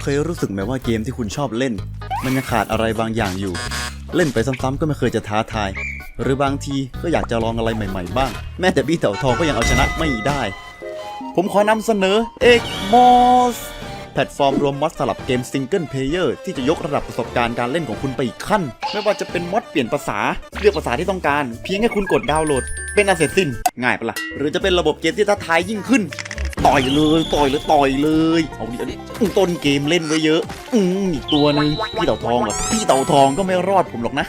เคยรู้สึกไหมว่าเกมที่คุณชอบเล่น มันยังขาดอะไรบางอย่างอยู่ เล่นไปซ้ำๆก็ไม่เคยจะท้าทาย หรือบางทีก็อยากจะลองอะไรใหม่ๆบ้าง แม้แต่บี้เต่าทองก็ยังเอาชนะไม่ได้ ผมขอนำเสนอ Egg Moss แพลตฟอร์มรวมมอดสลับเกมซิงเกิลเพลเยอร์ที่จะยกระดับประสบการณ์การเล่นของคุณไปอีกขั้น ไม่ว่าจะเป็นมอดเปลี่ยนภาษา เลือกภาษาที่ต้องการ เพียงแค่คุณกดดาวน์โหลด เป็นอันเสร็จสิ้นง่ายปะล่ะหรือจะเป็นระบบเกมที่ท้าทายยิ่งขึ้น ต่อยเลยต่อยเลยต่อยเลยเอาดิเอาดิต้นเกมเล่นไว้เยอะ อืมอีกตัวหนึ่งพี่เต่าทองเหรอพี่เต่าทองก็ไม่รอดผมหรอกนะ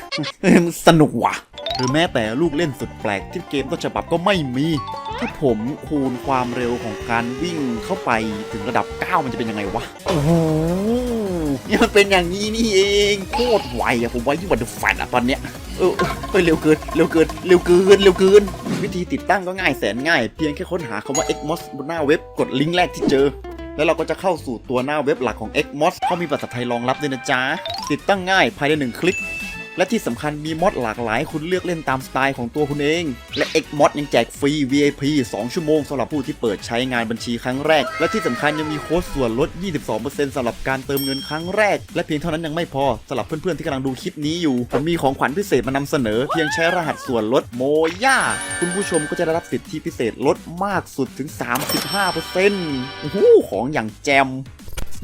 สนุกว่ะหรือแม้แต่ลูกเล่นสุดแปลกที่เกมต้นฉบับก็ไม่มี ถ้าผมคูณความเร็วของการวิ่งเข้าไปถึงระดับ 9 มันจะเป็นยังไงวะโอ้ นี่มันเป็นอย่างนี้นี่เองโคตรไวอะผมไวยิ่งกว่าเดอะแฟตอะตอนเนี้ยเออเออเร็วเกินเร็วเกินเร็วเกินเร็วเกิน วิธีติดตั้งก็ง่ายแสนง่าย เพียงแค่ค้นหาคำว่า Xmos บนหน้าเว็บกดลิงก์แรกที่เจอ แล้วเราก็จะเข้าสู่ตัวหน้าเว็บหลักของ Xmos เขามีภาษาไทยรองรับด้วยนะจ๊ะติดตั้งง่ายภายในหนึ่งคลิก และที่สำคัญมีมอดหลากหลายคุณเลือกเล่นตามสไตล์ของตัวคุณเอง และ Xmod ยังแจกฟรี VIP 2 ชั่วโมงสำหรับผู้ที่เปิดใช้งานบัญชีครั้งแรก และที่สำคัญยังมีโค้ดส่วนลด 22%สำหรับการเติมเงินครั้งแรก และเพียงเท่านั้นยังไม่พอสำหรับเพื่อนๆที่กำลังดูคลิปนี้อยู่ผมมีของขวัญพิเศษมานำเสนอ เพียงใช้รหัสส่วนลดโมย่าคุณผู้ชมก็จะได้รับสิทธิพิเศษลดมากสุดถึง 35%โอ้โหของอย่างแจม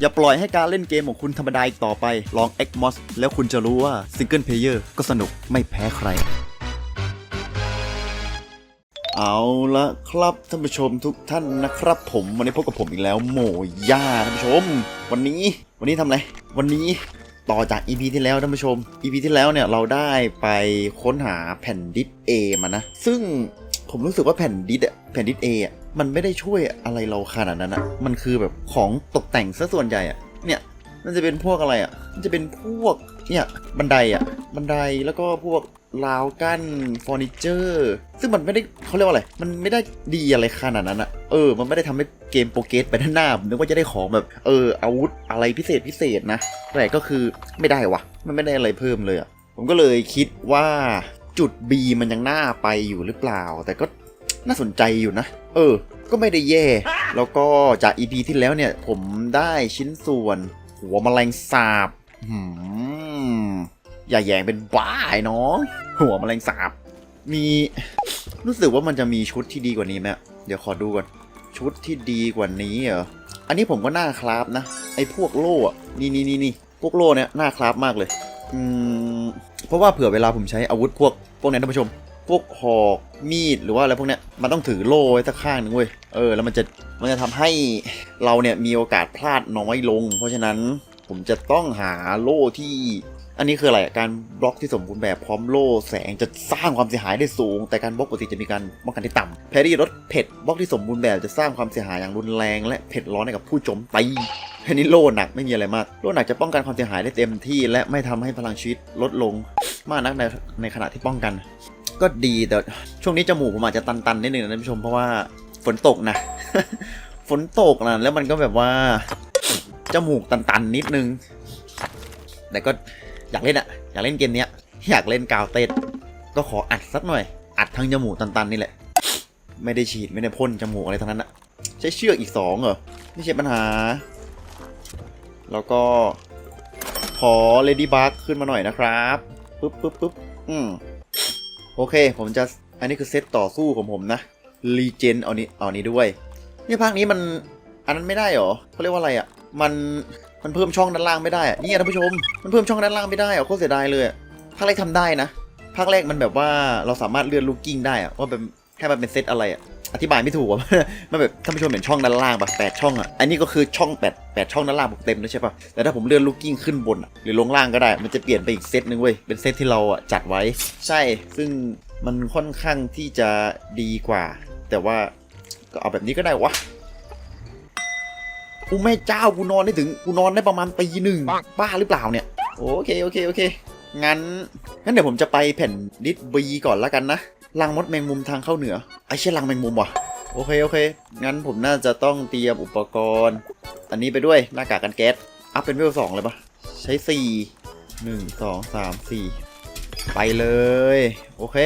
อย่าปล่อยให้การเล่นเกมของคุณธรรมดาอีกต่อไป ลอง Xmos แล้วคุณจะรู้ว่า Single Player ก็สนุกไม่แพ้ใคร เอาละครับท่านผู้ชมทุกท่านนะครับ ผมวันนี้พบกับผมอีกแล้วโมย่าท่านผู้ชม วันนี้วันนี้ทำอะไร วันนี้ต่อจาก EP ที่แล้วท่านผู้ชม EP ที่แล้วเนี่ยเราได้ไปค้นหาแผ่นดิส A มานะ ซึ่งผมรู้สึกว่าแผ่นดิสอะแผ่นดิส A อะ มันไม่ได้ช่วยอะไรเราขนาดนั้นอะมันคือแบบของตกแต่งซะส่วนใหญ่อะเนี่ยมันจะเป็นพวกอะไรอะมันจะเป็นพวกเนี่ยบันไดอะบันไดแล้วก็พวกราวกั้นเฟอร์นิเจอร์ ซึ่งมันไม่ได้เขาเรียกว่าอะไร มันไม่ได้ดีอะไรขนาดนั้นอะเออ มันไม่ได้ทำให้เกมโปรเกรสไปด้านหน้าผมนึกว่าจะได้ของแบบ เออ อาวุธอะไรพิเศษพิเศษนะ แต่ก็คือไม่ได้วะ มันไม่ได้อะไรเพิ่มเลยอะผมก็เลยคิดว่าจุด B มันยังน่าไปอยู่หรือเปล่า แต่ก็น่าสนใจอยู่นะ เออ ก็ไม่ได้แย่ แล้วก็จาก EP ที่แล้วเนี่ย ผมได้ชิ้นส่วน หัวแมลงสาบหืมอย่าแยงเป็นบ้าไอ้น้อง หัวแมลงสาบ มีรู้สึกว่ามันจะมีชุดที่ดีกว่านี้ไหมเดี๋ยวขอดูก่อน ชุดที่ดีกว่านี้เหรอ อันนี้ผมก็น่าคราฟนะ ไอ้พวกโล่นี่นี่นี่นี่พวกโล่เนี่ยน่าคราฟมากเลย อืม เพราะว่าเผื่อเวลาผมใช้อาวุธพวกพวกนี้ท่านผู้ชม พวกหอกมีดหรือว่าอะไรพวกเนี้ยมันต้องถือโล่ไว้สักข้างหนึ่งเว้ยเออแล้วมันจะมันจะทำให้เราเนี่ยมีโอกาสพลาดน้อยลง เพราะฉะนั้นผมจะต้องหาโล่ที่ อันนี้คืออะไรการบล็อกที่สมบูรณ์แบบพร้อมโล่แสงจะสร้างความเสียหายได้สูง แต่การบล็อกปกติจะมีการป้องกันที่ต่ำแพรี่รถเผ็ดบล็อกที่สมบูรณ์แบบจะสร้างความเสียหายอย่างรุนแรง และเผ็ดร้อนให้กับผู้โจมตีอันนี้โล่หนักไม่มีอะไรมากโล่หนักจะป้องกันความเสียหายได้เต็มที่ และไม่ทำให้พลังชีวิตลดลงมากนักในในขณะที่ป้องกัน ก็ดีแต่ช่วงนี้จมูกผมอาจจะตันๆนิดนึงนะท่านผู้ชมเพราะว่าฝนตกนะ ฝนตกนะแล้วมันก็แบบว่าจมูกตันๆนิดนึง แต่ก็อยากเล่นอะอยากเล่นเกมเนี้ยอยากเล่นกาวเต้นก็ขออัดสักหน่อย อัดทั้งจมูกตันๆนี่แหละ ไม่ได้ฉีดไม่ได้พ่นจมูกอะไรทั้งนั้นอะใช้เชือกอีกสองเหรอไม่ใช่ปัญหา แล้วก็ขอเลดี้บัคขึ้นมาหน่อยนะครับ ปึ๊บปึ๊บปึ๊บอืม โอเค ผมจะ อันนี้คือเซตต่อสู้ของผมนะรีเจนเอานี้เอานี้ด้วย นี่ภาคนี้มัน อันนั้นไม่ได้หรอเขาเรียกว่าอะไรอะ่ะ มัน มันเพิ่มช่องด้านล่างไม่ได้อะนี่ท่านผู้ชม มันเพิ่มช่องด้านล่างไม่ได้อะโคตรเสียดายเลย ภาคแรกทำได้นะ ภาคแรกมันแบบว่าเราสามารถเลื่อนลูกกิ้งได้อะว่าแบบ แค่มันเป็นเซตอะไรอะอธิบายไม่ถูกอะมันแบบท่านผู้ชมเห็นช่องด้านล่างปะแปดช่องอะอันนี้ก็คือช่องแปดแปดช่องด้านล่างผมเต็มเลยใช่ปะแต่ถ้าผมเลื่อนลูกกิ้งขึ้นบนอะหรือลงล่างก็ได้ มันจะเปลี่ยนไปอีกเซตหนึ่งเว้ย เป็นเซตที่เราอะจัดไว้ ใช่ ซึ่งมันค่อนข้างที่จะดีกว่า แต่ว่าก็เอาแบบนี้ก็ได้วะกูแม่เจ้ากูนอนได้ถึงกูนอนได้ประมาณตีหนึ่งบ้าหรือเปล่าเนี่ย โอเคโอเคโอเค งั้นงั้นเดี๋ยวผมจะไปแผ่นดิสบีก่อนแล้วกันนะ ลังมดแมงมุมทางเข้าเหนือไอ้เชี่ยลังแมงมุมว่ะโอเคโอเค งั้นผมน่าจะต้องเตรียมอุปกรณ์ อันนี้ไปด้วยหน้ากากกันแก๊ส อัพเป็นเวลสองเลยปะใช้สี่หนึ่งสองสามสี่ไปเลย โอเค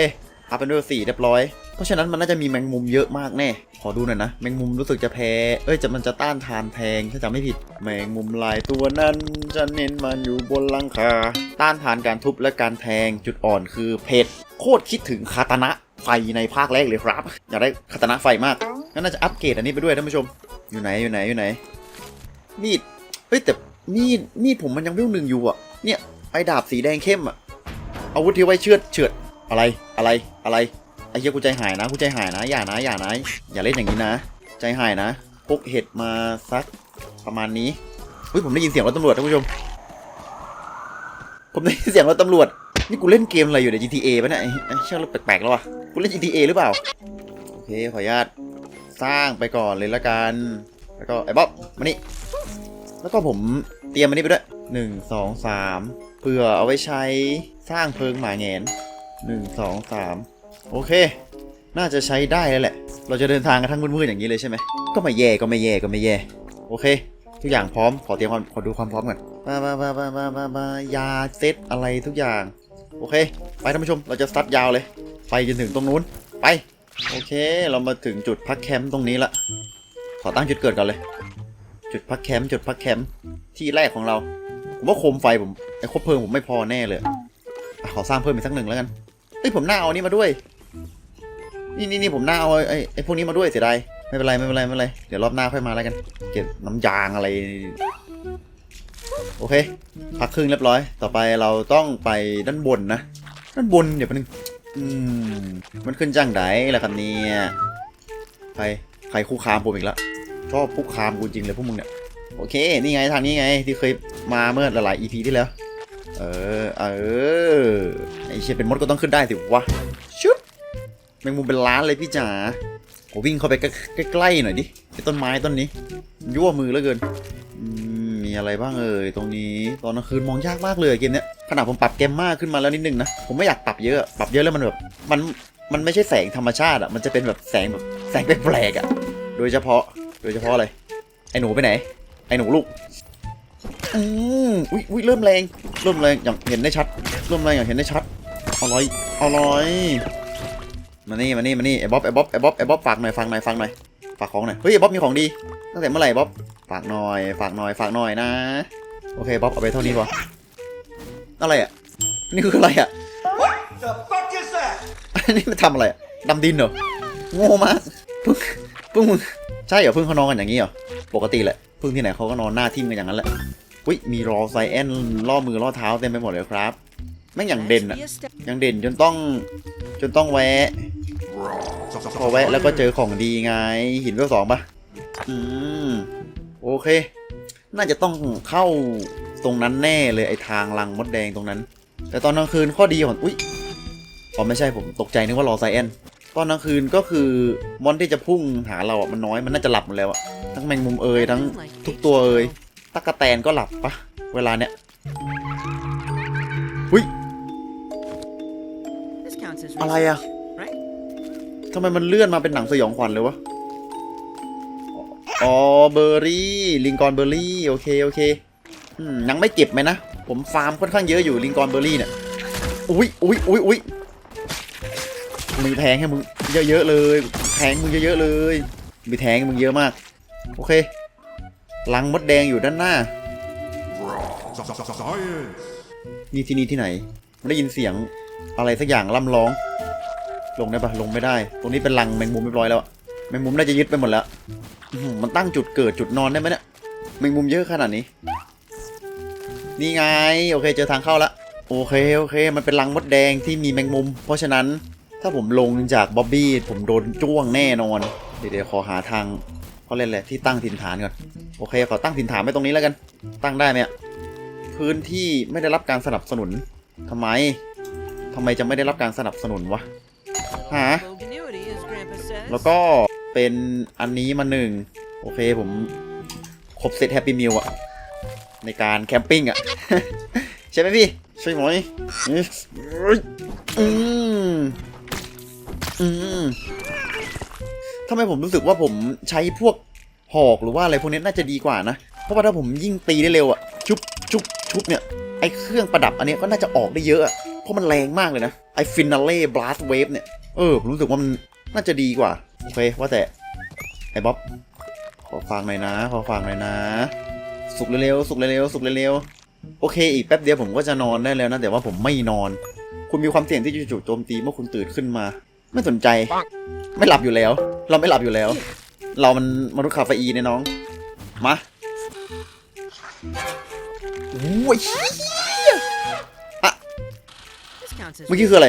อัพเป็นเวลสี่เรียบร้อย เพราะฉะนั้นมันน่าจะมีแมงมุมเยอะมากแน่ ขอดูหน่อยนะ แมงมุมรู้สึกจะแพ้ เอ้ยจะมันจะต้านทานแพงถ้าจำไม่ผิด แมงมุมลายตัวนั้นจะเน้นมันอยู่บนหลังคา ต้านทานการทุบและการแทง จุดอ่อนคือเพชรโคตรคิดถึงคาตานะไฟในภาคแรกเลยครับ อยากได้คาตานะไฟมาก งั้นน่าจะอัปเกรดอันนี้ไปด้วยท่านผู้ชม อยู่ไหนอยู่ไหนอยู่ไหน มีด เฮ้ยแต่มีดมีดผมมันยังเวลหนึ่งอยู่อะ เนี่ยไอ้ดาบสีแดงเข้มอะ อาวุธที่ไว้เชือดเฉือดอะไรอะไรอะไร ไอ้เหี้ยกูใจหายนะกูใจหายนะอย่านะอย่านะอย่าเล่นอย่างนี้นะ ใจหายนะพกเห็ดมาสักประมาณนี้เฮ้ยผมได้ยินเสียงรถตำรวจท่านผู้ชม ผมได้ยินเสียงรถตำรวจ นี่กูเล่นเกมอะไรอยู่เนี่ย GTA ปะเนี่ยไอ้เชื่อรถแปลกๆแล้ววะกูเล่น GTA หรือเปล่า โอเคขออนุญาตสร้างไปก่อนเลยละกัน แล้วก็ไอ้บ๊อบมานี่ แล้วก็ผมเตรียมอันนี้ไปด้วยหนึ่งสองสามเพื่อเอาไว้ใช้สร้างเพลิงหมาแงนหนึ่งสองสาม โอเค น่าจะใช้ได้แล้วแหละ เราจะเดินทางกันทั้งมืดๆอย่างนี้เลยใช่ไหม ก็ไม่แย่ก็ไม่แย่ก็ไม่แย่ โอเค ทุกอย่างพร้อม ขอเตรียมความขอดูความพร้อมก่อนมามามามามามามา ยาเซตอะไรทุกอย่าง โอเค ไปท่านผู้ชม เราจะสตาร์ทยาวเลย ไปจนถึงตรงนู้น ไป โอเค เรามาถึงจุดพักแคมป์ตรงนี้ละ ขอตั้งจุดเกิดก่อนเลย จุดพักแคมป์ จุดพักแคมป์ ที่แรกของเรา ผมว่าโคมไฟผมไอ้คบเพลิงผมไม่พอแน่เลยอขอสร้างเพิ่มอีกสักหนึ่งแล้วกันเอ้ยผมน่าเอาอันนี้มาด้วย นี่นี่นี่ผมน่าเอาไอ้ไอ้พวกนี้มาด้วยเสียดายไม่เป็นไรไม่เป็นไรไม่เป็นไรเดี๋ยวรอบหน้าค่อยมาแล้วกัน เก็บน้ำยางอะไร โอเค พักครึ่งเรียบร้อย ต่อไปเราต้องไปด้านบนนะ ด้านบนเดี๋ยวแป๊บนึงอืมมันขึ้นจังไดล่ะครับเนี่ยใครใครคู่คามผมอีกแล้วชอบคุกคามกูจริงเลยพวกมึงเนี่ยโอเค นี่ไงทางนี้ไงที่เคยมาเมื่อหลายๆ EP ที่แล้ว เออ เออ ไอเชียเป็นมดก็ต้องขึ้นได้สิวะชุบ แมงมุมเป็นล้านเลยพี่จ๋าโหวิ่งเข้าไปใกล้ๆหน่อยดิไอต้นไม้ต้นนี้ ยั่วมือเหลือเกินมีอะไรบ้างเอ่ยตรงนี้ตอนกลางคืนมองยากมากเลยเกมเนี้ยขนาดผมปรับเกมมากขึ้นมาแล้วนิดนึงนะผมไม่อยากปรับเยอะปรับเยอะแล้วมันแบบมันมันไม่ใช่แสงธรรมชาติอะมันจะเป็นแบบแสงแบบแสงแปลกๆอะ โดยเฉพาะโดยเฉพาะอะไรไอ้หนูไปไหน ไอ้หนูลูกอืมอุ้ยอุ้ยเริ่มแรงเริ่มแรงอย่างเห็นได้ชัด เริ่มแรงอย่างเห็นได้ชัดเอร่อยเอร่อย มานี่มานี่มานี่ไอ้บ๊อบไอ้บ๊อบไอ้บ๊อบไอ้บ๊อบฝากหน่อยฝากหน่อยฝากหน่อยฝากของหน่อยเฮ้ยไอ้บ๊อบมีของดีตั้งแต่เมื่อไหร่บ๊อบฝากหน่อยฝากหน่อยฝากหน่อยนะ โอเคบ๊อบเอาไปเท่านี้พออะไรอะนี่คืออะไรอะ The fuck is that? อันนี้มันทำอะไรอะดำดินเหรอโง่มากพึ่งพึ่งมึงใช่เหรอพึ่งเขานอนกันอย่างนี้เหรอปกติแหละพึ่งที่ไหนเขาก็นอนหน้าทิ่มกันอย่างนั้นแหละอุ้ยมีรอไซแอนล่อมือล่อเท้าเต็มไปหมดเลยครับ แม่งอย่างเด่นอะอย่างเด่นจนต้องจนต้องแวะ พอแวะแล้วก็เจอของดีไง หินเวลสองปะอืมโอเค น่าจะต้องเข้าตรงนั้นแน่เลยไอทางลังมดแดงตรงนั้น แต่ตอนกลางคืนข้อดีของอุ้ยอ๋อไม่ใช่ผมตกใจนึกว่ารอไซแอนตอนกลางคืนก็คือมอนที่จะพุ่งหาเราอะมันน้อยมันน่าจะหลับหมดแล้วอะทั้งแมงมุมเอยทั้งทุกตัวเอยตะกะแตนก็หลับปะเวลาเนี้ย อะไร research, อะ right? ทำไมมันเลื่อนมาเป็นหนังสยองขวัญเลยวะ อ๋อเบอร์รี่ ลิงกอนเบอร์รี่ โอเค โอเคอืมยังไม่เก็บไหมนะ ผมฟาร์มค่อนข้างเยอะอยู่ลิงกอนเบอร์รี่เนี่ย อุ้ยอุ้ยอุ้ยอุ้ยมีแทงให้มึงเยอะๆเลย แทงมึงเยอะๆเลย มีแทงให้มึงเยอะมาก โอเค ลังมดแดงอยู่ด้านหน้า Science. นี่ที่นี่ที่ไหนไม่ได้ยินเสียง อะไรสักอย่างล่ำร้อง ลงได้ปะลงไม่ได้ ตรงนี้เป็นลังแมงมุมเรียบร้อยแล้วอะแมงมุมน่าจะยึดไปหมดแล้วมันตั้งจุดเกิดจุดนอนได้ไหมเนี่ยแมงมุมเยอะขนาดนี้ นี่ไง โอเค เจอทางเข้าละโอเคโอเค มันเป็นลังมดแดงที่มีแมงมุม เพราะฉะนั้นถ้าผมลงจากบ๊อบบี้ผมโดนจ้วงแน่นอน เดี๋ยวขอหาทางเขาเรียกอะไรที่ตั้งถิ่นฐานก่อนโอเคขอตั้งถิ่นฐานไว้ตรงนี้แล้วกัน ตั้งได้ไหมอะพื้นที่ไม่ได้รับการสนับสนุนทำไม ทำไมจะไม่ได้รับการสนับสนุนวะหาแล้วก็เป็นอันนี้มาหนึ่งโอเคผมครบเซตแฮปปี้มิลอะในการแคมปิ้งอะใช่ไหมพี่ใช่ไหมอืมอืมทำไมผมรู้สึกว่าผมใช้พวกหอกหรือว่าอะไรพวกนี้น่าจะดีกว่านะ เพราะว่าถ้าผมยิ่งตีได้เร็วอะชุบชุบชุบเนี่ย ไอเครื่องประดับอันนี้ก็น่าจะออกได้เยอะอะ เพราะมันแรงมากเลยนะไอฟินาเล่บลัสเวฟเนี่ย เออ ผมรู้สึกว่ามันน่าจะดีกว่า โอเค ว่าแต่ ไอ้บ๊อบ ขอฟังหน่อยนะ ขอฟังหน่อยนะ สุกเร็วๆ สุกเร็วๆ สุกเร็วๆ โอเค อีกแป๊บเดียวผมก็จะนอนได้แล้วนะ แต่ว่าผมไม่นอน คุณมีความเสี่ยงที่จะถูกโจมตีเมื่อคุณตื่นขึ้นมา ไม่สนใจ ไม่หลับอยู่แล้ว เราไม่หลับอยู่แล้ว เรามันมนุษย์คาเฟอีนเนี่ยน้อง มาโอ้ย เมื่อกี้คืออะไร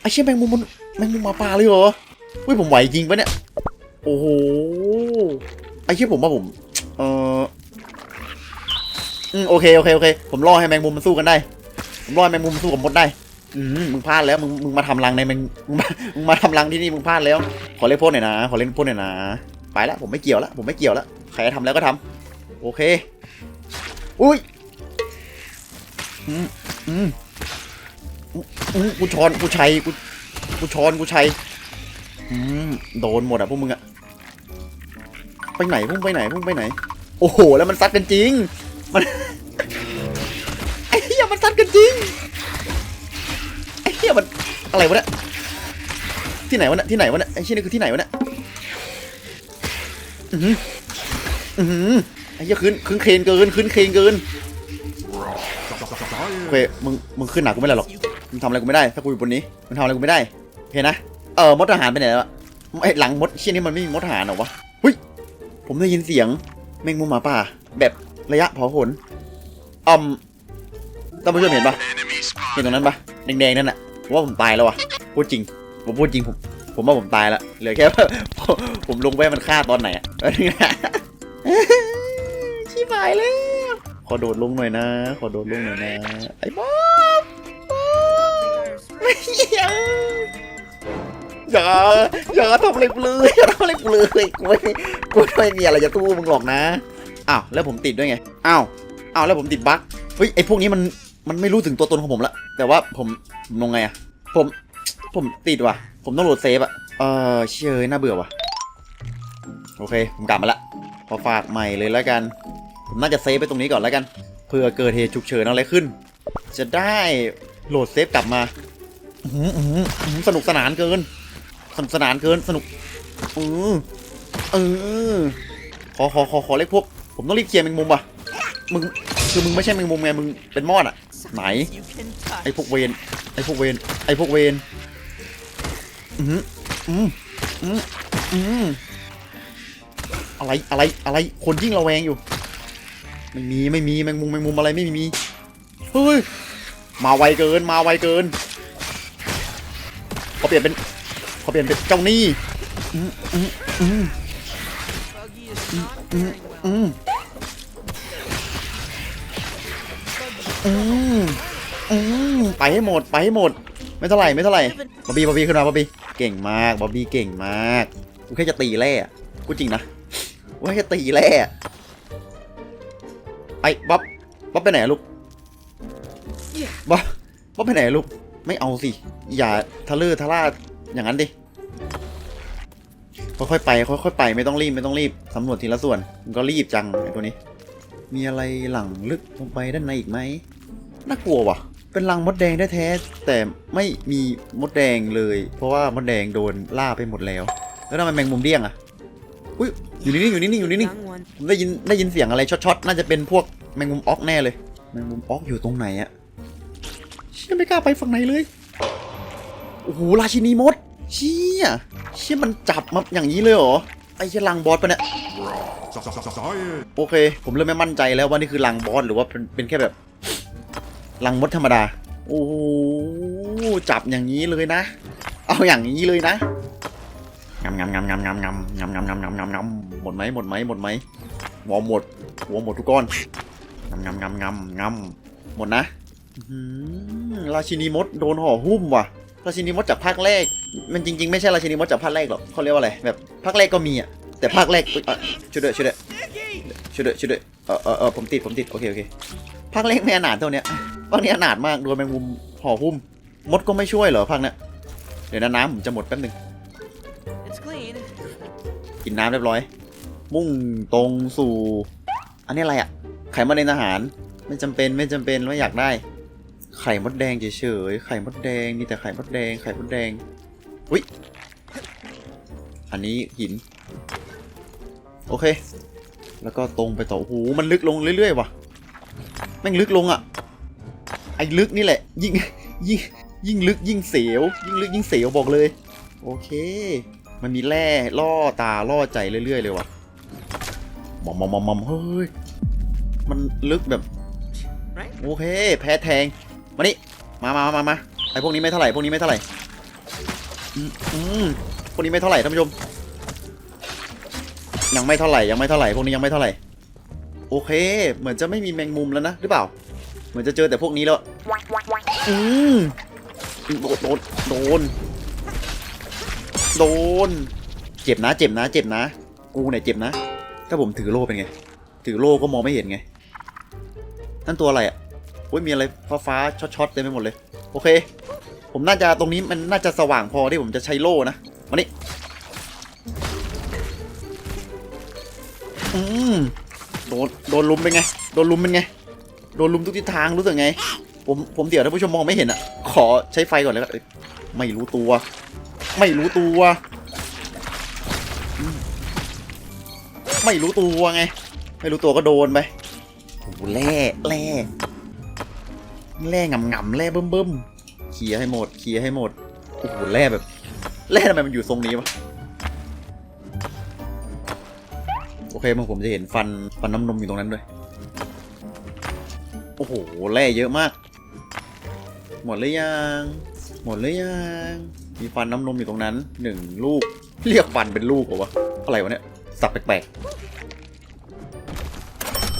ไอ้เชี่ยแมงมุมมันแมงมุมมาป่าเลยเหรอเฮ้ยผมไหวจริงปะเนี่ย โอ้โหไอ้เชี่ยผมว่าผม เอออืมโอเคโอเคโอเค ผมรอให้แมงมุมมันสู้กันได้ ผมรอให้แมงมุมมันสู้กับมดได้ อืมมึงพลาดแล้วมึงมึงมาทำรังในแมงมึงมามึงมาทำรังที่นี่มึงพลาดแล้ว ขอเล่นพ่นหน่อยนะขอเล่นพ่นหน่อยนะไปละผมไม่เกี่ยวละผมไม่เกี่ยวละใครจะทำแล้วก็ทำโอเค อุ้ยอืมอืม อืมกูช้อนกูชัยกูกูช้อนกูชัยอืมโดนหมดอะพวกมึงอะไปไหนพุ่งไปไหนพุ่งไปไหน โอ้โห แล้วมันซัดกันจริง มันไอ้เหี้ยมันซัดกันจริงไอ้เหี้ยมันอะไรวะเนี่ยที่ไหนวะเนี่ยที่ไหนวะเนี่ยไอ้เชี่ยนี่คือที่ไหนวะเนี่ยอือหืออือหือไอ้เหี้ยขึ้นขึ้นเครนเกินขึ้นเครนเกินโอเคมึงมึงขึ้นหนักกูไม่ได้หรอก มึงทำอะไรกูไม่ได้ ถ้ากูอยู่บนนี้มึงทำอะไรกูไม่ได้โอเคนะเออมดทหารไปไหนแล้วอะไอหลังมดเชี่ยนี่มันไม่มีมดทหารหรอวะเฮ้ยผมได้ยินเสียงแมงมุมหมาป่า แบบระยะเผาขนอืมท่านผู้ชมเห็นปะเห็นตรงนั้นปะแดงๆนั่นน่ะว่าผมตายแล้ววะพูดจริง ผมพูดจริงผม ผมว่าผมตายแล้วเหลือแค่ผมผมลงไปมันฆ่าตอนไหนอะชิบหายแล้วขอโดดลงหน่อยนะ ขอโดดลงหน่อยนะ ไอ้บอ ไม่อย่าอย่าอย่าทำอะไรกูเลยอย่าทำอะไรกูเลยกูไม่กูไม่มีอะไรจะตู้มึงหรอกนะอ้าวแล้วผมติดด้วยไงอ้าวอ้าวแล้วผมติดบั๊กเฮ้ยไอพวกนี้มันมันไม่รู้ถึงตัวตนของผมละแต่ว่าผมผมลงไงอะผมผมติดว่ะ ผมต้องโหลดเซฟอะเออเชื่อน่าเบื่อว่ะโอเค ผมกลับมาละขอฝากใหม่เลยแล้วกัน ผมน่าจะเซฟไปตรงนี้ก่อนแล้วกันเผื่อเกิดเหตุฉุกเฉินอะไรขึ้น จะได้โหลดเซฟกลับมา สนุกสนานเกิน สนุกสนานเกินสนุกเออเออขอขอขอขอเล็กพวก ผมต้องรีบเคลียร์แมงมุมว่ะมึงคือมึงไม่ใช่แมงมุมไงมึงเป็นมอดอะ ไหน ไอ้พวกเวนไอ้พวกเวนไอ้พวกเวนอืมอืมอืมอืมอะไรอะไรอะไรคนยิ่งระแวงอยู่ ไม่มีไม่มีแมงมุมแมงมุมอะไรไม่มีเฮ้ยมาไวเกินมาไวเกิน ขอเปลี่ยนเป็นขอเปลี่ยนเป็นเจ้าหนี้อืมอืมอืม Buggy is not faring well. อืมอืมอืมไปให้หมดไปให้หมด ไม่เท่าไหร่ไม่เท่าไหร่บอบบี้บอบบี้ขึ้นมาบอบบี้เก่งมากบอบบี้เก่งมากกูแค่จะตีแร่กูจริงนะกูแค่จะตีแร่ไอ้บ๊อบบ๊อบไปไหนลูกบ๊อบบ๊อบไปไหนลูก ไม่เอาสิ อย่าทะเลอทะล่าอย่างนั้นดิ ค่อยๆไป ค่อยๆไปไม่ต้องรีบไม่ต้องรีบสำรวจทีละส่วน มันก็รีบจังไอ้ตัวนี้ มีอะไรหลังลึกลงไปด้านในอีกไหมน่ากลัวว่ะ เป็นรังมดแดงแท้ๆแต่ไม่มีมดแดงเลย เพราะว่ามดแดงโดนล่าไปหมดแล้ว แล้วทำไมแมงมุมเดี้ยงอะอุ้ยอยู่นิ่งๆอยู่นิ่งๆอยู่นิ่ง Young one. ๆผมได้ยินได้ยินเสียงอะไรช็อตๆน่าจะเป็นพวกแมงมุมออกแน่เลยแมงมุมออกอยู่ตรงไหนอะเชี่ยไม่กล้าไปฝั่งไหนเลย โอ้โหราชินีมดเชี่ยเชี่ยมันจับมาอย่างนี้เลยเหรอ ไอ้เชี่ยรังบอสปะเนี่ย โอเค ผมเริ่มไม่มั่นใจแล้วว่านี่คือรังบอสหรือว่าเป็นเป็นแค่แบบรังมดธรรมดา โอ้โหจับอย่างนี้เลยนะ เอาอย่างนี้เลยนะงำงำงำงำงำงำงำงำงำงำงำงำหมดไหมหมดไหมหมดไหมหัวหมดหัวหมดทุกก้อนงำงำงำงำงำหมดนะ ราชินีมดโดนห่อหุ้มว่ะ ราชินีมดจากภาคแรก มันจริง ๆ ไม่ใช่ราชินีมดจากภาคแรกหรอกเขาเรียกว่าอะไรแบบภาคแรกก็มีอะแต่ภาคแรกช่วยด้วยช่วยด้วยช่วยด้วยช่วยด้วยเออเออเออผมติดผมติดโอเคโอเคภาคแรกไม่อนาถเท่านี้ภาคนี้อนาถมากโดนแมงมุมห่อหุ้ม มดก็ไม่ช่วยเหรอภาคเนี้ยเดี๋ยวน้ำผมจะหมดแป๊บนึงกินน้ำเรียบร้อย มุ่งตรงสู่ อันนี้อะไรอะ ไข่มดแดงทหาร ไม่จำเป็นไม่จำเป็นไม่อยากได้ ไข่มดแดงเฉยๆ ไข่มดแดง มีแต่ไข่มดแดง ไข่มดแดง อุ้ย อันนี้หิน โอเค แล้วก็ตรงไปต่อโอ้โหมันลึกลงเรื่อยๆว่ะ แม่งลึกลงอะไอ้ลึกนี่แหละ ยิ่ง ยิ่ง ยิ่งลึกยิ่งเสียว ยิ่งลึกยิ่งเสียวบอกเลย โอเค มันมีแร่ล่อตาล่อใจเรื่อยๆเลยว่ะมอมมอมมอมเฮ้ย มันลึกแบบ โอเค แพ้แทง มานี่มามามามาไอพวกนี้ไม่เท่าไหร่พวกนี้ไม่เท่าไหร่อืมพวกนี้ไม่เท่าไหร่ท่านผู้ชม ยังไม่เท่าไหร่ยังไม่เท่าไหร่พวกนี้ยังไม่เท่าไหร่โอเค เหมือนจะไม่มีแมงมุมแล้วนะหรือเปล่า เหมือนจะเจอแต่พวกนี้แล้วอืมโดนโดนโดนโดน เจ็บนะเจ็บนะ เจ็บนะ กูเนี่ยเจ็บนะ ถ้าผมถือโล่เป็นไง ถือโล่ก็มองไม่เห็นไงนั่นตัวอะไรอะ โอ้ยมีอะไรฟ้าฟ้าๆช็อตๆเต็มไปหมดเลย โอเค ผมน่าจะตรงนี้มันน่าจะสว่างพอที่ผมจะใช้โล่นะมานี่อืมโดนโดนลุมเป็นไง โดนลุมเป็นไง โดนลุมทุกทิศทางรู้สึกไง ผมผมเดี๋ยวท่านผู้ชมมองไม่เห็นอะ ขอใช้ไฟก่อนแล้วกันเอ้ยไม่รู้ตัว ไม่รู้ตัว ไม่รู้ตัวไง ไม่รู้ตัวก็โดนไปโอ้โหแร่แร่ แร่งำงำๆแร่เบิ่มเบิ่มๆเคลียร์ให้หมดเคลียร์ให้หมดโอ้โหแร่แบบแร่ทำไมมันอยู่ทรงนี้วะโอเคมันผมจะเห็นฟันฟันน้ำนมอยู่ตรงนั้นด้วยโอ้โหแร่เยอะมาก หมดหรือยัง หมดหรือยังมีฟันน้ำนมอยู่ตรงนั้นหนึ่งลูกเรียกฟันเป็นลูกเหรอวะอะไรวะเนี่ยสับแปลกๆ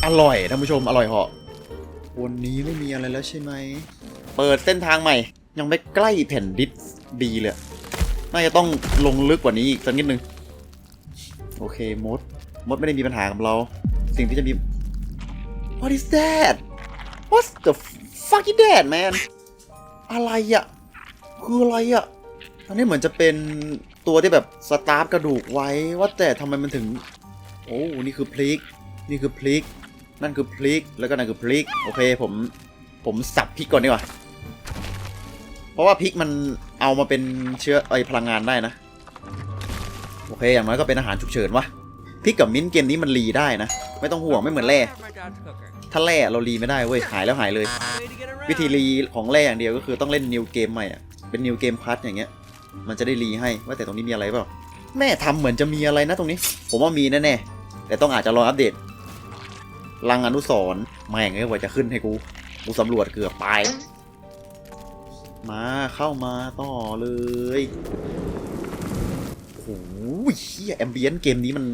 อร่อยท่านผู้ชมอร่อยเหาะ วันนี้ไม่มีอะไรแล้วใช่ไหม เปิดเส้นทางใหม่ ยังไม่ใกล้แผ่นดิสบีเลย น่าจะต้องลงลึกกว่านี้อีกสักนิดนึง โอเคมด มดไม่ได้มีปัญหากับเรา สิ่งที่จะมี What is that What the fuck is that man อะไรอะคืออะไรอะอันนี้เหมือนจะเป็นตัวที่แบบสตาร์ฟกระดูกไว้ว่าแต่ทำไมมันถึง โอ้ นี่คือพลิก นี่คือพลิก นั่นคือพลิก แล้วก็นั่นคือพลิก โอเคผม ผมสับพลิกก่อนดีกว่า เพราะว่าพลิกมันเอามาเป็นเชื้อไอพลังงานได้นะ โอเค อย่างน้อยก็เป็นอาหารฉุกเฉินวะพลิกกับมิ้นเกมนี้มันรีได้นะ ไม่ต้องห่วงไม่เหมือนแร่ ถ้าแร่เรารีไม่ได้เว้ย หายแล้วหายเลย วิธีรีของแร่อย่างเดียวก็คือต้องเล่นนิวเกมใหม่อะเป็นนิวเกมพัทอย่างเงี้ย มันจะได้รีให้ ว่าแต่ตรงนี้มีอะไรเปล่า แม่ทำเหมือนจะมีอะไรนะตรงนี้ ผมว่ามีแน่ๆ แต่ต้องอาจจะรออัปเดต ลังอนุสรณ์แม่งเอ้ยกว่าจะขึ้นให้กู กูสำรวจเกือบตาย มาเข้ามาต่อเลยโอ้โหเฮียแอมเบียนเกมนี้มัน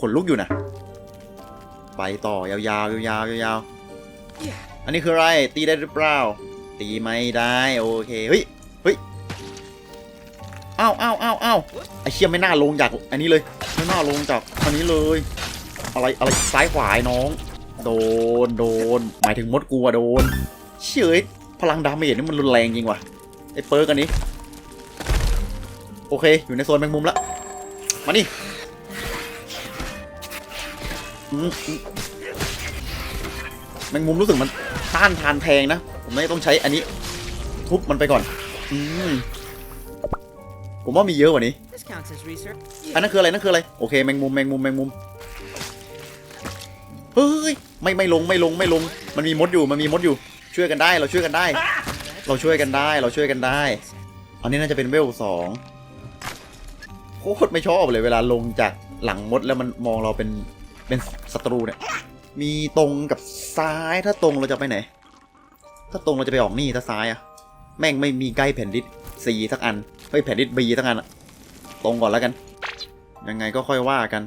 ขนลุกอยู่นะ ไปต่อยาวๆยาวๆยาวๆอันนี้คืออะไร ตีได้หรือเปล่า ตีไม่ได้โอเค เฮ้ย เฮ้ยอ้าวอ้าวอ้าวอ้าวไอเชี่ยไม่น่าลงจากอันนี้เลย ไม่น่าลงจากอันนี้เลย อะไรอะไรซ้ายขวาไอ้น้อง โดน โดน หมายถึงมดกลัวโดน เฉยพลังดาเมจนี่มันรุนแรงจริงว่ะ ไอ้เปิร์กอันนี้ โอเค อยู่ในโซนแมงมุมละ มานี่แมงมุมรู้สึกมันต้านทานแพงนะ ผมไม่ต้องใช้อันนี้ ทุบมันไปก่อน อืมผมว่ามีเยอะกว่านี้ อันนั้นคืออะไร นั่นคืออะไร โอเค แมงมุม แมงมุม แมงมุม เฮ้ย ไม่ไม่ลงไม่ลงไม่ลง มันมีมดอยู่มันมีมดอยู่ ช่วยกันได้เราช่วยกันได้ เราช่วยกันได้เราช่วยกันได้ อันนี้น่าจะเป็นเวลสองโคตรไม่ชอบเลยเวลาลงจากหลังมดแล้วมันมองเราเป็นเป็นศัตรูเนี่ย มีตรงกับซ้ายถ้าตรงเราจะไปไหน ถ้าตรงเราจะไปออกนี่ถ้าซ้ายอะแม่งไม่มีใกล้แผ่นดิสซีสักอันเฮ้ยแผ่นดิสบีสักอันตรงก่อนแล้วกัน ยังไงก็ค่อยว่ากัน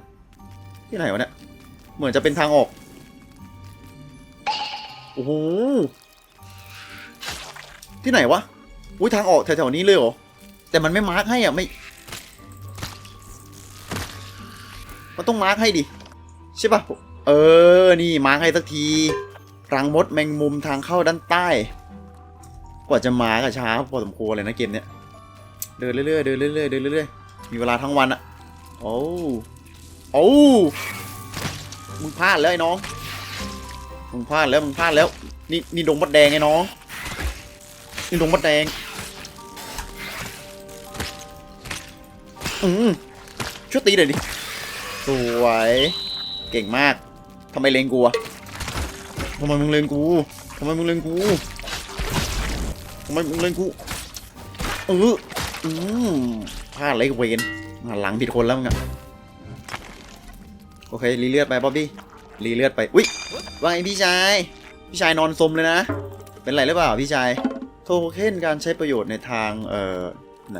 ที่ไหนวะเนี่ยเหมือนจะเป็นทางออก อ้โห ที่ไหนวะ อุ้ยทางออกแถวๆนี้เลยเหรอ แต่มันไม่มาร์กให้อะไม่ มันต้องมาร์กให้ดิ ใช่ปะเออ นี่มาร์กให้สักที รังมดแมงมุมทางเข้าด้านใต้ กว่าจะมาร์กอะช้าพอสมควรเลยนะเกมเนี้ย เดินเรื่อยๆ เดินเรื่อยๆ เดินเรื่อยๆ มีเวลาทั้งวันอะโอ้ โอ้ มึงพลาดแล้วไอ้น้อง มึงพลาดแล้วมึงพลาดแล้ว นี่นี่ดงมดแดงไอ้น้อง นี่ดงมดแดง อืมช่วยตีหน่อยดิ สวย เก่งมากทำไมเลงกูอะทำไมมึงเลงกูทำไมมึงเลงกูทำไมมึงเลงกูเอออืมพลาดเลยเวนหันหลังผิดคนแล้วมึงอะโอเครีเลือดไปบ๊อบบี้รีเลือดไป อุ้ย ว่าไงพี่ชาย พี่ชายนอนสมเลยนะ เป็นไรหรือเปล่าพี่ชาย โทเค็นการใช้ประโยชน์ในทาง เอ่อ ไหน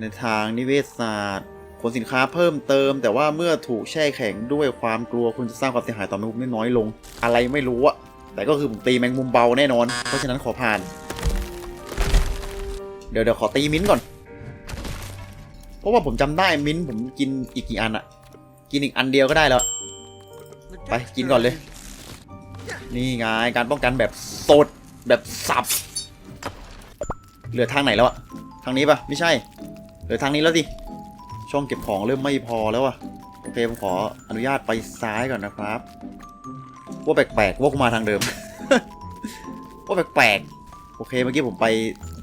ในทางนิเวศศาสตร์ขนสินค้าเพิ่มเติม แต่ว่าเมื่อถูกแช่แข็งด้วยความกลัวคุณจะสร้างความเสียหายต่อมงมุมได้น้อยลง อะไรไม่รู้อะแต่ก็คือผมตีแมงมุมเบาแน่นอน เพราะฉะนั้นขอผ่าน เดี๋ยวเดี๋ยวขอตีมิ้นท์ก่อน เพราะว่าผมจำได้มิ้นท์ผมกินอีกกี่อันอะกินอีกอันเดียวก็ได้แล้ว ไปกินก่อนเลย นี่ไงการป้องกันแบบสดแบบสับ เหลือทางไหนแล้วอะทางนี้ปะไม่ใช่ เหลือทางนี้แล้วสิ ช่องเก็บของเริ่มไม่พอแล้วอะโอเคผมขออนุญาตไปซ้ายก่อนนะครับ ว่าแปลกๆว่ากูมาทางเดิม ว่าแปลกๆโอเคเมื่อกี้ผมไป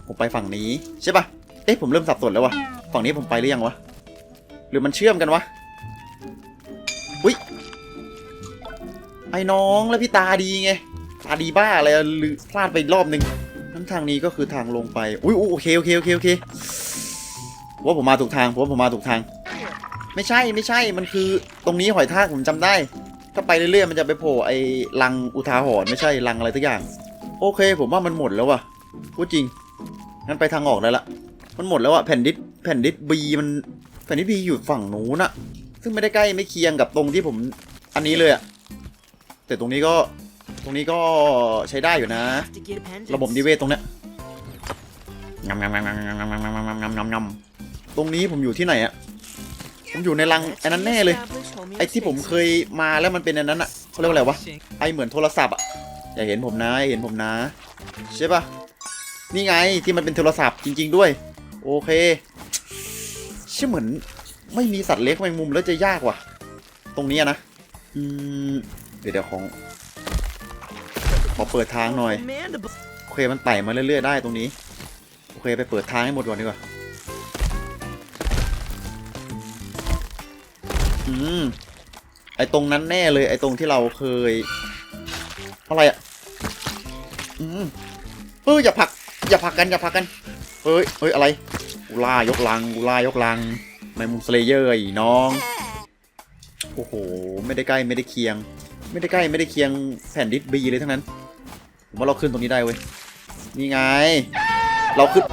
ผมไปฝั่งนี้ใช่ปะเอ๊ะผมเริ่มสับสนแล้ววะฝั่งนี้ผมไปหรือยังวะหรือมันเชื่อมกันวะ น้องแล้วพี่ตาดีไง ตาดีบ้าอะไรลือพลาดไปอีกรอบหนึ่งทั้นทางนี้ก็คือทางลงไป อุ้ยโอเคโอเคโอเคโอเคว่าผมมาถูกทางผมว่าผมมาถูกทาง ไม่ใช่ไม่ใช่มันคือตรงนี้หอยทากผมจำได้ ถ้าไปเรื่อยๆมันจะไปโผล่ไอ้ลังอุทาหรณ์ไม่ใช่ลังอะไรทุกอย่าง โอเค ผมว่ามันหมดแล้วว่ะพูดจริงงั้นไปทางออกได้ละ มันหมดแล้วอะแผ่นดิสแผ่นดิสบีมันแผ่นดิสบีอยู่ฝั่งนู้นอะซึ่งไม่ได้ใกล้ไม่เคียงกับตรงที่ผมอันนี้เลยอะ แต่ตรงนี้ก็ตรงนี้ก็ใช้ได้อยู่นะ ระบบนิเวศตรงเนี้ยงำงำงำงำงำงำงำงำงำงำงำตรงนี้ผมอยู่ที่ไหนอะผมอยู่ในรังไอ้นั้นแน่เลย ไอ้ที่ผมเคยมาแล้วมันเป็นอันนั้นอะเขาเรียกว่าอะไรวะ ไอเหมือนโทรศัพท์อะอย่าเห็นผมนะเห็นผมนะใช่ปะนี่ไงที่มันเป็นโทรศัพท์จริง ๆ ด้วย โอเคชื่อเหมือนไม่มีสัตว์เล็กแมงมุมแล้วจะยากว่ะ ตรงนี้นะอืม เดี๋ยวเดี๋ยวของขอเปิดทางหน่อยโอเคมันไต่มาเรื่อยๆได้ตรงนี้โอเคไปเปิดทางให้หมดก่อนดีกว่าอืมไอตรงนั้นแน่เลย ไอตรงที่เราเคย อะไรอะอืมเฮ้ยอย่าผัก อย่าผักกันอย่าผักกันเฮ้ยเฮ้ยอะไรกูล่ายกลังกูล่ายกลังในมุมสเลเยอร์ไอ้น้อง โอ้โห ไม่ได้ใกล้ไม่ได้เคียง ไม่ได้ใกล้ไม่ได้เคียงแผ่นดิสบีเลยทั้งนั้น ผมว่าเราขึ้นตรงนี้ได้เว้ย นี่ไง เราขึ้น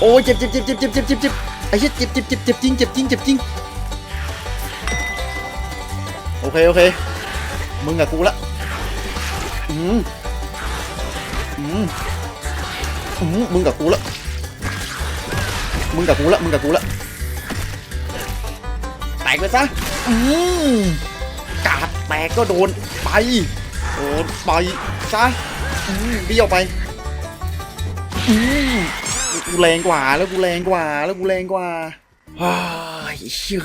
โอ้ยเจ็บเจ็บเจ็บเจ็บเจ็บเจ็บเจ็บเจ็บไอ้เหี้ยเจ็บเจ็บเจ็บเจ็บจริงเจ็บจริงเจ็บจริง โอเคโอเค มึงกับกูละ อืมอืมอืมมึงกับกูละ มึงกับกูละ มึงกับกูละ แตกไปซะ อืม แตกก็โดนไปโดนไปซะเบี้ยวไปอืมกูแรงกว่าแล้วกูแรงกว่า แล้วกูแรงกว่าว้ายเชื่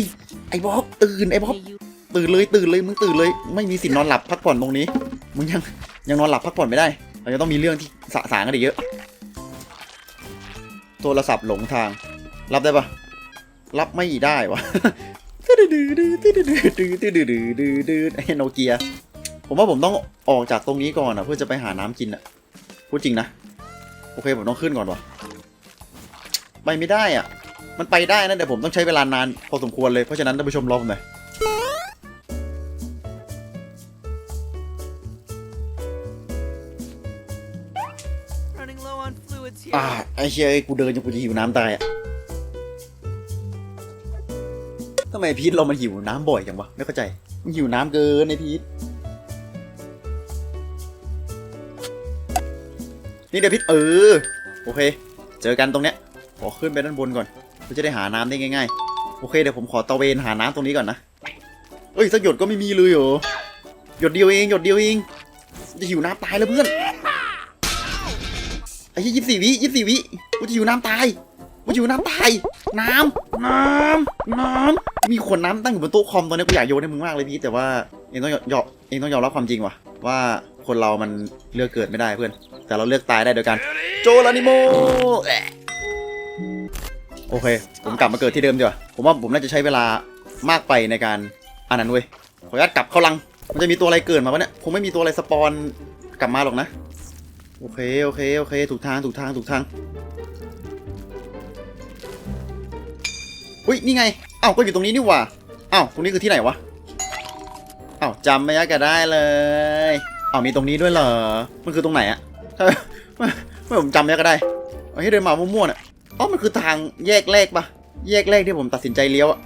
ยไอ้บ๊อบตื่นไอ้บ๊อบตื่นเลยตื่นเลยมึงตื่นเลย ไม่มีสิทธิ์นอนหลับพักผ่อนตรงนี้มึงยังยังนอนหลับพักผ่อนไม่ได้เราจะต้องมีเรื่องที่สะสางกันอีกเยอะ โทรศัพท์หลงทาง รับได้ปะรับไม่ได้วะ ไอ้โนเกีย ผมว่าผมต้องออกจากตรงนี้ก่อนอะเพื่อจะไปหาน้ำกินอะพูดจริงนะ โอเคผมต้องขึ้นก่อนวะไปไม่ได้อะ มันไปได้นะแต่ผมต้องใช้เวลานานพอสมควรเลย เพราะฉะนั้นท่านผู้ชมรอผมหน่อย running low on fluids here. อ่าไอ้เชี่ยกูเดินจนกูจะหิวน้ำตายอะ ไมพีทเรามันหิวน้ำบ่อยจังวะ ไม่เข้าใจมึงหิวน้ำเกินไอพีทนี่เดี๋ยวพีทเออ โอเค เจอกันตรงเนี้ย ขอขึ้นไปด้านบนก่อนเพื่อจะได้หาน้ำได้ง่าย ๆ โอเคเดี๋ยวผมขอตะเวนหาน้ำตรงนี้ก่อนนะ เอ้ยสักหยดก็ไม่มีเลยเหรอ หยดเดียวเองหยดเดียวเอง จะหิวน้ำตายแล้วเพื่อน ไอ้ยี่ยี่สี่วิยี่สิบสี่วิ กูจะอยู่น้ำตาย กูอยู่น้ำตาย น้ำน้ำน้ำมีขวดน้ำตั้งอยู่บนโต๊ะคอมตอนนี้กูอยากโยนให้มึงมากเลยพี่แต่ว่าเองต้องยอมเองต้องยอมรับความจริงว่ะว่าคนเรามันเลือกเกิดไม่ได้เพื่อน แต่เราเลือกตายได้โดยการโจลานิโมโอเค ผมกลับมาเกิดที่เดิมดีกว่าผมว่าผมน่าจะใช้เวลามากไปในการอันนั้นเว้ยขออนุญาตกลับเข้าลัง มันจะมีตัวอะไรเกิดมาวะเนี่ยคงไม่มีตัวอะไรสปอนกลับมาหรอกนะ โอเค โอเค โอเค ถูกทาง ถูกทาง ถูกทาง อุ้ยนี่ไงอ้าวก็อยู่ตรงนี้นี่หว่าอ้าวตรงนี้คือที่ไหนวะอ้าวจำไม่ยากจะได้เลยอ้าวมีตรงนี้ด้วยเหรอมันคือตรงไหนอะไม่ไม่ผมจำไม่ยากก็ได้เอาให้เดินมามั่วๆเนี่ยอ๋อมันคือทางแยกแรกปะแยกแรกที่ผมตัดสินใจเลี้ยวอะ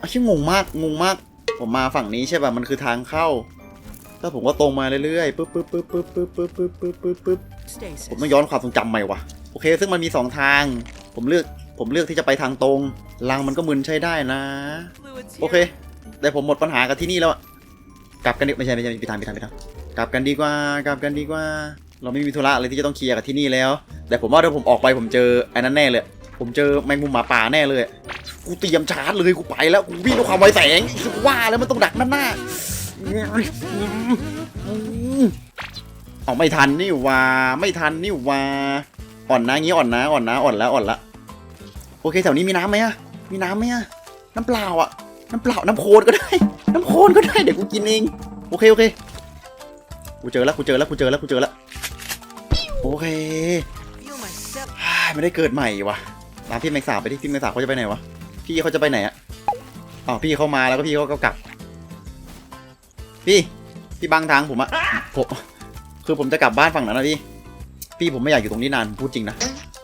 อ้าวชื่องงมากงงมาก ผมมาฝั่งนี้ใช่ป่ะมันคือทางเข้าแล้วผมก็ตรงมาเรื่อยๆปึ๊บปึ๊บปึ๊บปึ๊บปึ๊บปึ๊บปึ๊บปึ๊บปึ๊บผมต้องย้อนความทรงจำใหม่วะโอเค ซึ่งมันมีสองทาง ผมเลือก ผมเลือกที่จะไปทางตรงลังมันก็มึนใช้ได้นะ โอเค แต่ผมหมดปัญหากับที่นี่แล้วอะกลับกันดิไม่ใช่ไม่ใช่ไปทางไปทางไปทางกลับกันดีกว่ากลับกันดีกว่า เราไม่มีธุระอะไรที่จะต้องเคลียร์กับที่นี่แล้ว แต่ผมว่าถ้าผมออกไปผมเจอไอ้นั้นแน่เลย ผมเจอแมงมุมหมาป่าแน่เลย กูเตรียมชาร์จเลยกูไปแล้วกูวิ่งด้วยความไวแสงว่าแล้วมันต้องดักด้านหน้าเอาไม่ทันนี่ว่าไม่ทันนี่ว่าอ่อนนะงี้อ่อนนะอ่อนนะอ่อนแล้วอ่อนละ โอเคแถวนี้มีน้ำไหมอะมีน้ำไหมอะน้ำเปล่าอะน้ำเปล่าน้ำโคลนก็ได้ น้ำโคลนก็ได้เดี๋ยวกูกินเองโอเคโอเคกูเจอแล้วกูเจอแล้วกูเจอแล้วกูเจอแล้วโอเคไม่ได้เกิดใหม่วะตามพี่แมงสาบไปที่พี่แมงสาบเขาจะไปไหนวะพี่เขาจะไปไหนอะอ๋อพี่เขามาแล้วก็พี่เขาก็กลับ พี่พี่บังทางผมอะผมคือผมจะกลับบ้านฝั่งนั้นนะพี่พี่ผมไม่อยากอยู่ตรงนี้นานพูดจริงนะ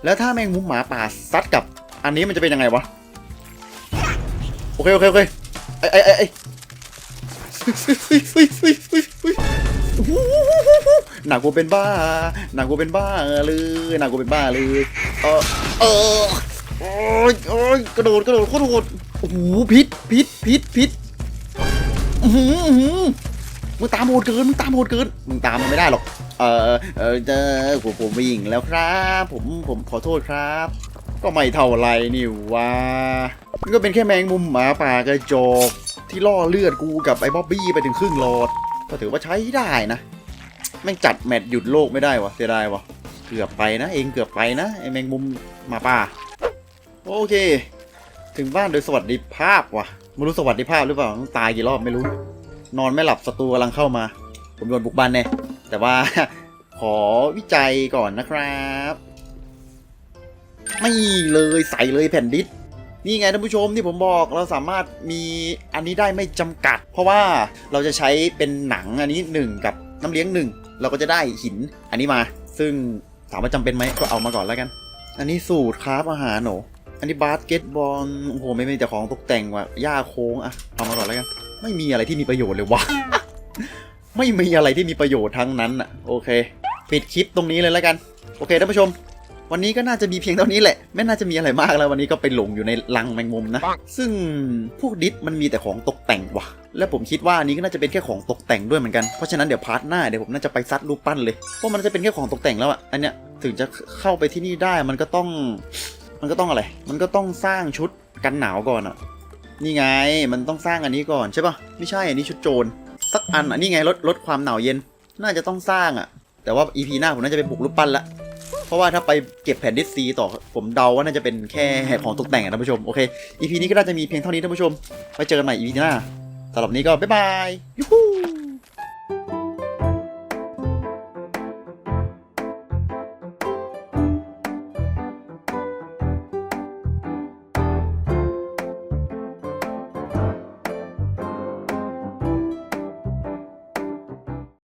แล้วถ้าแมงมุมหมาป่าซัดกับ อันนี้มันจะเป็นยังไงวะ โอเคโอเคโอเคไอไอไอไอหนักกูเป็นบ้า หนักกูเป็นบ้าเลยหนักกูเป็นบ้าเลยเออเออโอ้ยโอ้ยกระโดดกระโดดโคตรโหดโอ้โหพิษพิษพิษพิษอื้อหืออื้อหือมึงตามโหดเกินมึงตามโหดเกินมึงตามมันไม่ได้หรอก เออเออจอผมผมวิ่งแล้วครับ ผมผมขอโทษครับ ก็ไม่เท่าไรนี่ว่ามันก็เป็นแค่แมงมุมหมาป่ากระจกที่ล่อเลือดกูกับไอ้บ๊อบบี้ไปถึงครึ่งหลอด ก็ถือว่าใช้ได้นะแม่งจัดแมตช์หยุดโลกไม่ได้วะเสียดายวะเกือบไปนะ เองเกือบไปนะไอ้แมงมุมหมาป่า โอเค ถึงบ้านโดยสวัสดิภาพวะไม่รู้สวัสดิภาพหรือเปล่าต้องตายกี่รอบไม่รู้ นอนไม่หลับศัตรูกำลังเข้ามา ผมโดนบุกบ้านแน่แต่ว่าขอวิจัยก่อนนะครับ ไม่เลยใส่เลยแผ่นดิสนี่ไงท่านผู้ชมที่ผมบอกเราสามารถมีอันนี้ได้ไม่จำกัด เพราะว่าเราจะใช้เป็นหนังอันนี้หนึ่งกับน้ำเลี้ยงหนึ่งเราก็จะได้หินอันนี้มา ซึ่งถามว่าจำเป็นไหมก็เอามาก่อนแล้วกัน อันนี้สูตรคราฟอาหารโหนอันนี้บาสเกตบอลโอ้โหไม่มีแต่ของตกแต่งว่ะหญ้าโค้งอะเอามาก่อนแล้วกัน ไม่มีอะไรที่มีประโยชน์เลยวะไม่มีอะไรที่มีประโยชน์ทั้งนั้นอะโอเค ปิดคลิปตรงนี้เลยแล้วกัน โอเคท่านผู้ชม วันนี้ก็น่าจะมีเพียงเท่านี้แหละ ไม่น่าจะมีอะไรมากแล้ววันนี้ก็ไปหลงอยู่ในรังแมงมุมนะ ซึ่งพวกดิสมันมีแต่ของตกแต่งว่ะ และผมคิดว่าอันนี้ก็น่าจะเป็นแค่ของตกแต่งด้วยเหมือนกัน เพราะฉะนั้นเดี๋ยวพาร์ทหน้าเดี๋ยวผมน่าจะไปซัดรูปปั้นเลย เพราะมันจะเป็นแค่ของตกแต่งแล้วอะ อันเนี้ยถึงจะเข้าไปที่นี่ได้มันก็ต้อง มันก็ต้องอะไร มันก็ต้องสร้างชุดกันหนาวก่อนอะ นี่ไง มันต้องสร้างอันนี้ก่อนใช่ปะไม่ใช่ อันนี้ชุดโจร สักอันอันนี้ไงลดลดความหนาวเย็น น่าจะต้องสร้างอะ แต่ว่า EP หน้าผมน่าจะไปบุกรูปปั้นละ เพราะว่าถ้าไปเก็บแผ่นดิสซีต่อผมเดาว่าน่าจะเป็นแค่ของตกแต่งอะท่านผู้ชม โอเค EP นี้ก็น่าจะมีเพียงเท่านี้ท่านผู้ชม ไว้เจอกันใหม่ EP หน้าสำหรับวันนี้ก็บ๊ายบายยูฮู